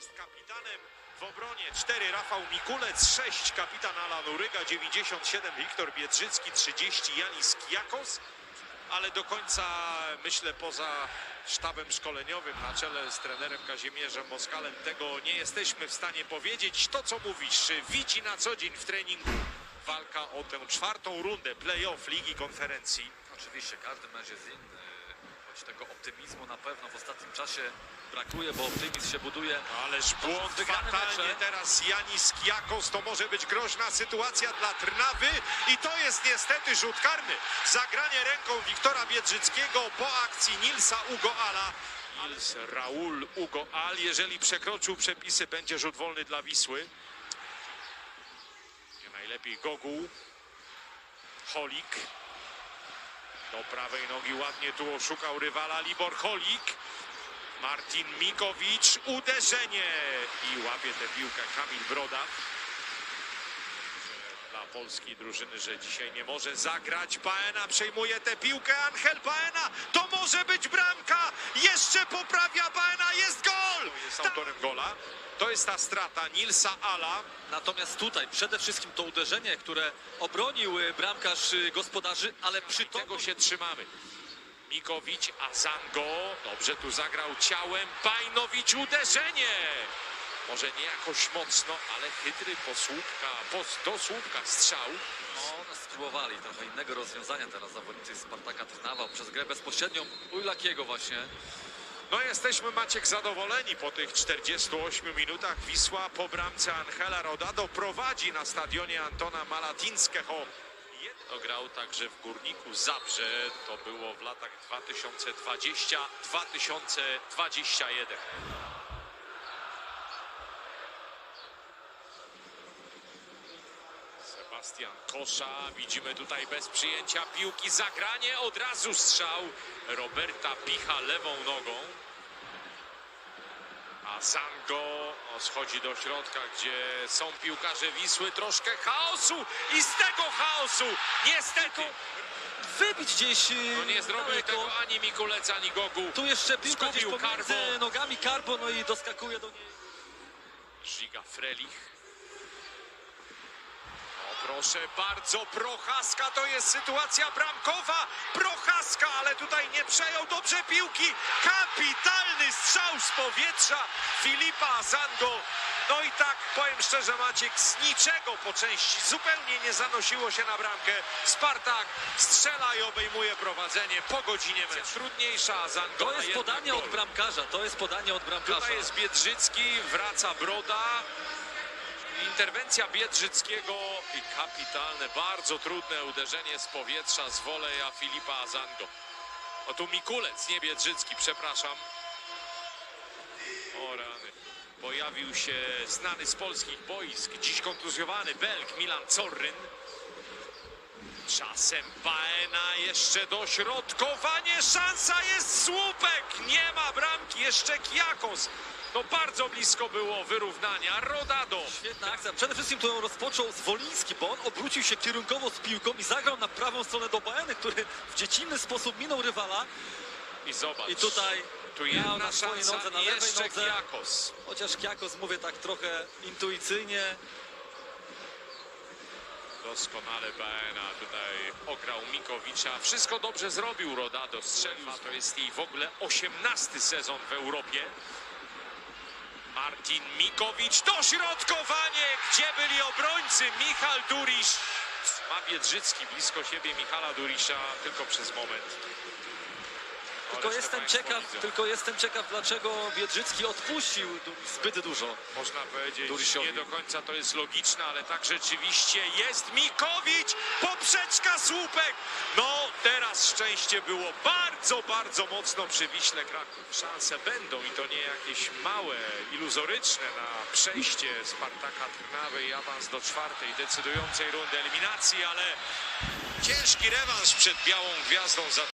jest kapitanem w obronie. 4 Rafał Mikulec, 6 kapitan Alan Uryga, 97 Wiktor Biedrzycki, 30 Janis Kijakos. Ale do końca, myślę, poza sztabem szkoleniowym na czele z trenerem Kazimierzem Moskalem tego nie jesteśmy w stanie powiedzieć. To, co mówisz, widzi na co dzień w treningu walka o tę czwartą rundę play-off Ligi Konferencji. Oczywiście, każdy mecz jest inny, tego optymizmu na pewno w ostatnim czasie brakuje, bo optymizm się buduje. Ależ błąd fatalnie teraz Janis Kiakos. To może być groźna sytuacja dla Trnawy i to jest niestety rzut karny. Zagranie ręką Wiktora Biedrzyckiego po akcji Nilsa Ugo Ala. Nils Raul Ugo Al, jeżeli przekroczył przepisy, będzie rzut wolny dla Wisły. Nie najlepiej Goguł. Holik. Do prawej nogi ładnie tu oszukał rywala Libor Holik. Martin Mikowicz, uderzenie i łapie tę piłkę Kamil Broda. Dla polskiej drużyny, że dzisiaj nie może zagrać. Paena przejmuje tę piłkę. Angel Paena, to może być bramka. Jeszcze poprawia Paena, jest gol! Jest autorem gola. To jest ta strata Nilsa Ala. Natomiast tutaj przede wszystkim to uderzenie, które obronił y, bramkarz y, gospodarzy, ale przy Tego tomu się trzymamy. Mikowicz, Azango. Dobrze tu zagrał ciałem. Bajnowicz, uderzenie. Może nie jakoś mocno, ale chytry posłupka, pos, do słupka strzał. no, spróbowali trochę innego rozwiązania teraz zawodnicy Spartaka Trnawa przez grę bezpośrednią Ujlakiego właśnie. No jesteśmy Maciek zadowoleni po tych 48 minutach. Wisła po bramce Angela Rodado prowadzi na stadionie Antona Malatińskiego. Jedno grał także w Górniku Zabrze. To było w latach 2020-2021. Sebastian Kosza, widzimy tutaj bez przyjęcia piłki, zagranie, od razu strzał Roberta Picha lewą nogą. A Zango schodzi do środka, gdzie są piłkarze Wisły, troszkę chaosu i z tego chaosu niestety Wybić gdzieś no nie zrobił daleko. tego ani Mikulec, ani Gogu. Tu jeszcze piłka gdzieś Zgubił pomiędzy Karbo. nogami Karbo, no i doskakuje do niej. Żyga Frelich. Proszę bardzo, Prochaska to jest sytuacja bramkowa. Prochaska, ale tutaj nie przejął dobrze piłki. Kapitalny strzał z powietrza Filipa Zango. No i tak, powiem szczerze Maciek, z niczego po części zupełnie nie zanosiło się na bramkę. Spartak strzela i obejmuje prowadzenie po godzinie meczu. Trudniejsza Zango. To jest podanie od bramkarza, to jest podanie od bramkarza. Tutaj jest Biedrzycki, wraca Broda. Interwencja Biedrzyckiego i kapitalne, bardzo trudne uderzenie z powietrza z woleja Filipa Azango. O tu Mikulec, nie Biedrzycki, przepraszam. O rany. Pojawił się znany z polskich boisk, dziś kontuzjowany Belg Milan Corryn. Czasem Paena jeszcze dośrodkowanie, szansa jest słupek, nie ma bramki, jeszcze Kiakos. No bardzo blisko było wyrównania, Rodado. Świetna akcja. Przede wszystkim to ją rozpoczął Zwoliński, bo on obrócił się kierunkowo z piłką i zagrał na prawą stronę do Baeny, który w dziecinny sposób minął rywala. I zobacz, I tutaj tu miał na swojej nodze, na lewej nodze. Kiakos. Chociaż Kiakos mówię tak trochę intuicyjnie. Doskonale Baena tutaj ograł Mikowicza. Wszystko dobrze zrobił Rodado, strzelił. To jest jej w ogóle osiemnasty sezon w Europie. Martin Mikowicz, dośrodkowanie, gdzie byli obrońcy Michal Durisz. Ma Biedrzycki blisko siebie Michala Durisza tylko przez moment. Tylko jestem ciekaw, widzą. tylko jestem ciekaw, dlaczego Biedrzycki odpuścił zbyt dużo. Można powiedzieć, Duriszowi. nie do końca to jest logiczne, ale tak rzeczywiście jest. Mikowicz, poprzeczka, słupek. No, teraz szczęście było bardzo, bardzo mocno przy Wiśle Kraków. Szanse będą i to nie jakieś małe, iluzoryczne na przejście Spartaka Trnawy i awans do czwartej decydującej rundy eliminacji, ale ciężki rewanż przed Białą Gwiazdą za